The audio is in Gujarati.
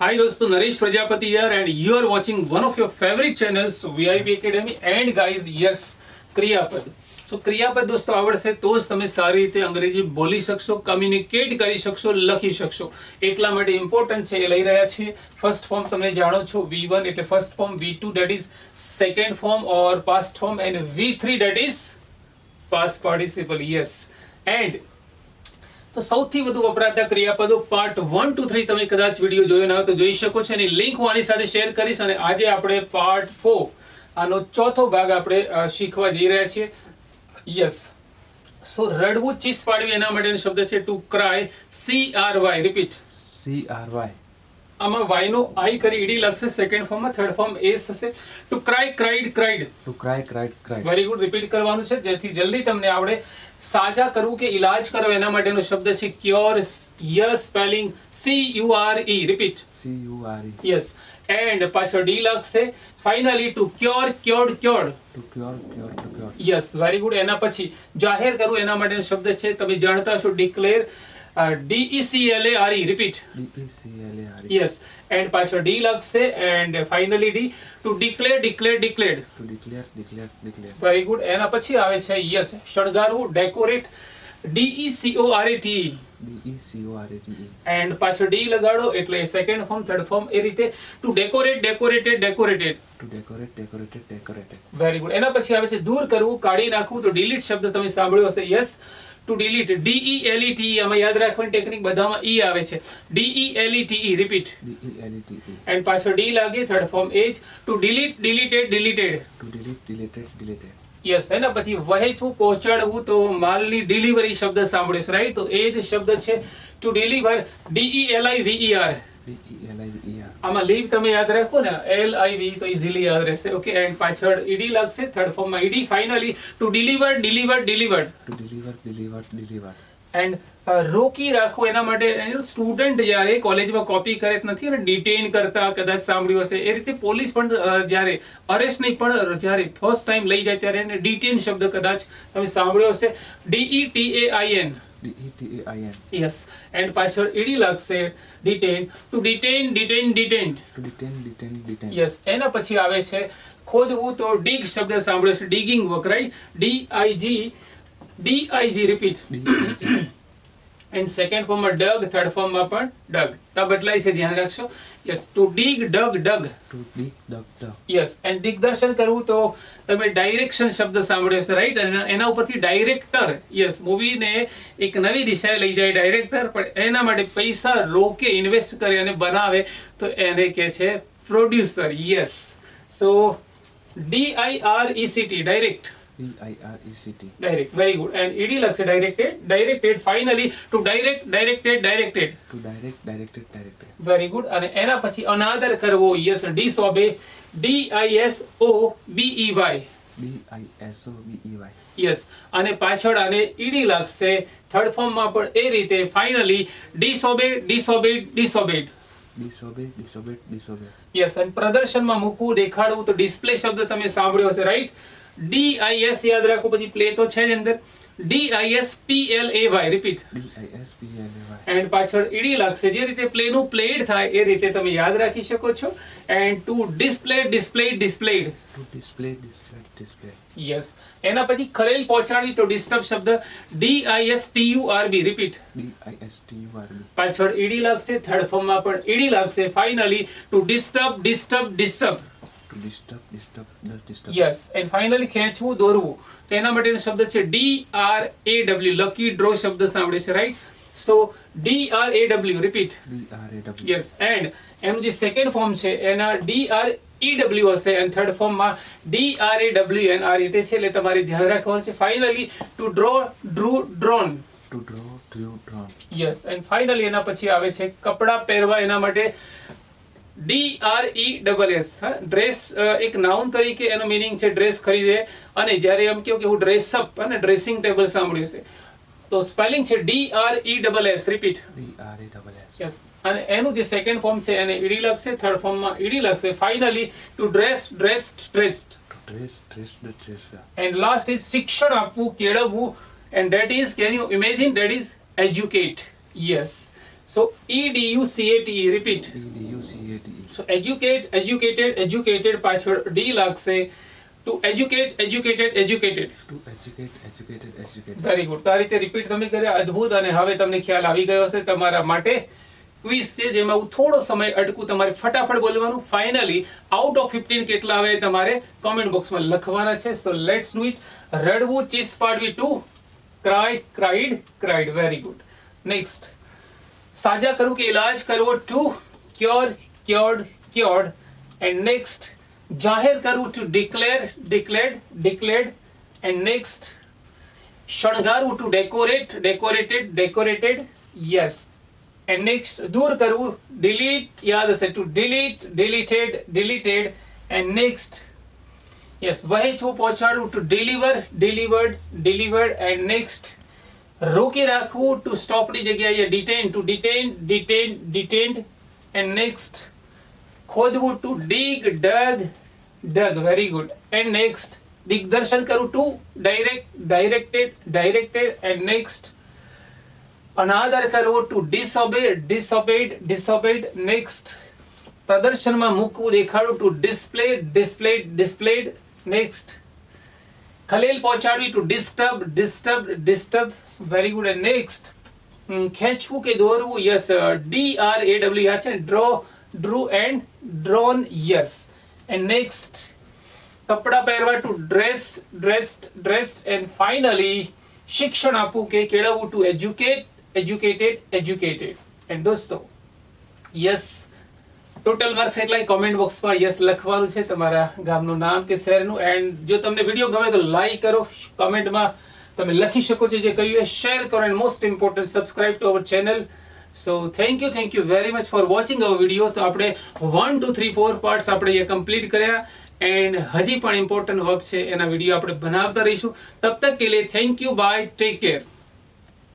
હાય દોસ્તો Naresh Prajapati year and you are watching one of your favourite channels VIP academy and guys yes ક્રિયાપદ તો ક્રિયાપદ દોસ્તો આવડશે તો જ તમે સારી રીતે અંગ્રેજી બોલી શકશો કમ્યુનિકેટ કરી શકશો લખી શકશો એટલા માટે ઇમ્પોર્ટન્ટ છે એ લઈ રહ્યા છીએ ફર્સ્ટ ફોર્મ તમે જાણો છો વી વન એટલે first form V two that is second form or past form and V three that is past participle yes and તો સૌથી વધુ વપરાતા ક્રિયાપદો પાર્ટ વન ટુ થ્રી તમે કદાચ વીડિયો જોયો ના હોય તો જોઈ શકો છો. એની લિંક હું આની સાથે શેર કરીશ અને આજે આપણે પાર્ટ ફોર આનો ચોથો ભાગ આપણે શીખવા જઈ રહ્યા છીએ. યસ સો રડવું, ચીસ પાડવી એના માટેનો શબ્દ છે to cry C R Y repeat C R Y આમાં વાય નો આઈ કરી ઈડી લખશે સેકન્ડ ફોર્મમાં થર્ડ ફોર્મ એસ થશે. To cry cried cried to cry cried cried very good repeat કરવાનું છે. જેથી જલ્દી તમને આવડે. સાજા કરવું કે ઈલાજ કરવો એના માટેનો શબ્દ છે cure your spelling C U R E repeat C U R E yes and પાછળ ડી લાગશે finally to cure cured cured to cure cure to cure yes very good એના પછી જાહેર કરવું એના માટેનો શબ્દ છે. તમે જાણતા છો declare D E C L A R E repeat D E C L A R E yes and પાછળ ડી લાગશે and finally D to declare declare declared to declare declare declare very good એના પછી આવે છે yes શણગારવું decorate D E C O R A T D E C O R A T and પાછો ડી લગાડો એટલે સેકન્ડ ફોર્મ થર્ડ ફોર્મ એ રીતે to decorate decorated decorated to decorate decorated decorated very good એના પછી આવે છે દૂર કરવું કાઢી નાખવું. તો ડિલીટ શબ્દ તમે સાંભળ્યો હશે. Yes to delete D E L E T આમાં યાદ રાખવાની ટેકનિક બધામાં ઈ આવે છે. D E E T repeat and પાછો ડી લાગે. થર્ડ ફોર્મ એ જ. To delete deleted deleted to delete deleted deleted yes એના પછી વહેંચવું પહોંચાડવું તો માલની ડિલિવરી શબ્દ સાંભળ્યો છે રાઈટ તો એ જ શબ્દ છે to deliver D E L I V E R આમાં લીવ તમે યાદ રાખો ને એલ આઈ વી તો ઇઝીલી યાદ રહેશે ઓકે એન્ડ પાછળ ઈડી લાગશે થર્ડ ફોર્મમાં E D finally to deliver deliver delivered to deliver deliver deliver and રોકી રાખવું એના માટે સ્ટુડન્ટ જ્યારે કોલેજમાં કોપી કરે નથી અને ડિટેઇન કરતા કદાચ સાંભળ્યું હશે. એ રીતે પોલીસ પણ જ્યારે અરેસ્ટ નહીં પણ જ્યારે ફર્સ્ટ ટાઈમ લઈ જાય ત્યારે એને ડિટેન શબ્દ કદાચ તમે સાંભળ્યો હશે. D E T A I N yes and પાછળ ઈડી લાગશે detain to detain detain detained to detain detain detain yes એના પછી આવે છે ખોદવું તો ડીગ શબ્દ સાંભળ્યો છે digging work right D I G D I repeat and second ફોર્મમાં ડગ થર્ડ ફોર્મમાં પણ ડગ. ત બદલાય છે ધ્યાન રાખશો. Yes to dig dug dug. To dig dug dug. Yes and દિગ્દર્શન કરવું તો તમે ડાયરેક્શન શબ્દ સાંભળ્યો છે રાઈટ અને એના ઉપરથી ડાયરેક્ટર યસ મૂવીને એક નવી દિશાએ લઈ જાય ડાયરેક્ટર પણ એના માટે પૈસા રોકે ઇન્વેસ્ટ કરે અને બનાવે તો એને કહે છે producer yes so D I R E C T direct T Direct. Very good. And ED લખશે directed, directed, finally to direct, directed, directed. To direct, directed, directed. Very good. અને એના પછી another કરવો yes disobey D I S O B E Y. D I S O B E Y. Yes અને પાછળ આને ઈડી લાગશે થર્ડ ફોર્મમાં પણ એ રીતે ફાઇનલી ડિસોબે ડિસોબેડ ડિસોબેડ ડિસોબે ડિસોબેડ ડિસોબે યસ અને પ્રદર્શનમાં મૂકવું દેખાડવું તો ડિસ્પ્લે શબ્દ તમે સાંભળ્યો હશે રાઈટ ડી આઈ એસ યાદ રાખો પછી પ્લે તો છે જ અંદર. D I S I P L A repeat D I S P L A Y and પાછળ ઈડી લાગશે. જે રીતે પ્લેનું પ્લેડ થાય એ રીતે તમે યાદ રાખી શકો છો. And to display displayed displayed to display display display yes એના પછી ખલેલ પહોંચાડવી તો ડિસ્ટર્બ શબ્દ D I S I S T U R B repeat D I S T U R B પાછળ ઈડી લાગશે થર્ડ ફોર્મમાં પણ ઈડી લાગશે. Finally to disturb disturb disturb disturb disturb disturb yes and finally ખેંચવું દોરવું. તો એના માટેનો શબ્દ છે D R A W lucky draw શબ્દ સાંભળે છે right so D R A W repeat D R A W yes and એનું જે સેકન્ડ ફોર્મ છે એના ડી આર ઈ ડબલ્યુ હશે. અને થર્ડ ફોર્મમાં D R A W N આ રીતે છે એટલે તમારે ધ્યાન રાખવાનું છે. Finally to draw drew drawn to draw drew drawn yes and finally એના પછી આવે છે કપડાં પહેરવા. એના માટે D R E double S dress એક નાઉન તરીકે એનો મિનિંગ છે ડ્રેસ ખરીદે. અને જ્યારે એમ કહ્યું કે હું ડ્રેસ અપ અને ડ્રેસિંગ ટેબલ સાંભળ્યું છે તો સ્પેલિંગ છે D R E double S repeat D R E double S yes અને એનું જે સેકન્ડ ફોર્મ છે એને ઈડી લખશે. થર્ડ ફોર્મમાં ઈડી લખશે. Finally to dress dressed dressed dress dress dress and last is શિક્ષણ આપવું કેળવવું. And that is can you imagine that is educate yes so D U C A T E. Repeat. E D U C A T E. So educate, educated, educated. પાછળ D લાગશે To educate, educated, educated. To educate, educated, educated. Very good તો આ રીતે રિપીટ તમે કર્યા અદ્ભુત અને હવે તમને ખ્યાલ આવી ગયો હશે તમારા માટે ક્વિઝ છે જેમાં હું થોડો સમય અટકું તમારે ફટાફટ બોલવાનું ફાઇનલી આઉટ ઓફ ફિફ્ટીન કેટલા આવે તમારે કોમેન્ટ બોક્સમાં લખવાના છે સો લેટ્સ ડુ ઇટ રડવું ચીસ પાડવી to cry cried cried very good next સાજા કરવું કે ઇલાજ કરવો to cure cured cured and next જાહેર કરવું to declare declared declared and next શણગારવું to decorate decorated decorated yes and next દૂર કરવું ડિલીટ યાદ હશે to delete deleted deleted and next yes વહેંચવું પહોંચાડવું to deliver delivered delivered and next રોકી રાખવું ટુ સ્ટોપની જગ્યાએ detain to detain detain detained and next ખોદવું to dig dug dug very good and next દિગ્દર્શન કરવું to direct directed directed and next અનાદર કરવો to disobey disobeyed disobeyed next પ્રદર્શનમાં મૂકવું, દેખાડવું to display displayed displayed next ખલેલ પહોંચાડવી to disturb disturb disturb very good and next ખેંચવું કે દોરવું yes D R A W યાદ છે draw drew and drawn yes and next કપડાં પહેરવા to dress dressed dressed and finally શિક્ષણ આપવું કે કેળવવું to educate educated educated and દોસ્તો યસ ટોટલ માર્ક્સ એટલા કોમેન્ટ બોક્સમાં યસ લખવાનું છે તમારા ગામનું નામ કે શહેરનું. એન્ડ જો તમને વીડિયો ગમે તો લાઈક કરો કોમેન્ટમાં તમે લખી શકો છો જે કહ્યું એ શેર કરો and most important subscribe to our channel so thank you thank you very much for watching our video તો આપણે one two three four parts આપણે એ કમ્પ્લીટ કર્યા. એન્ડ હજી પણ ઇમ્પોર્ટન્ટ વર્ક છે, એના વીડિયો આપણે બનાવતા રહીશું. તબ તક કે લે thank you bye take care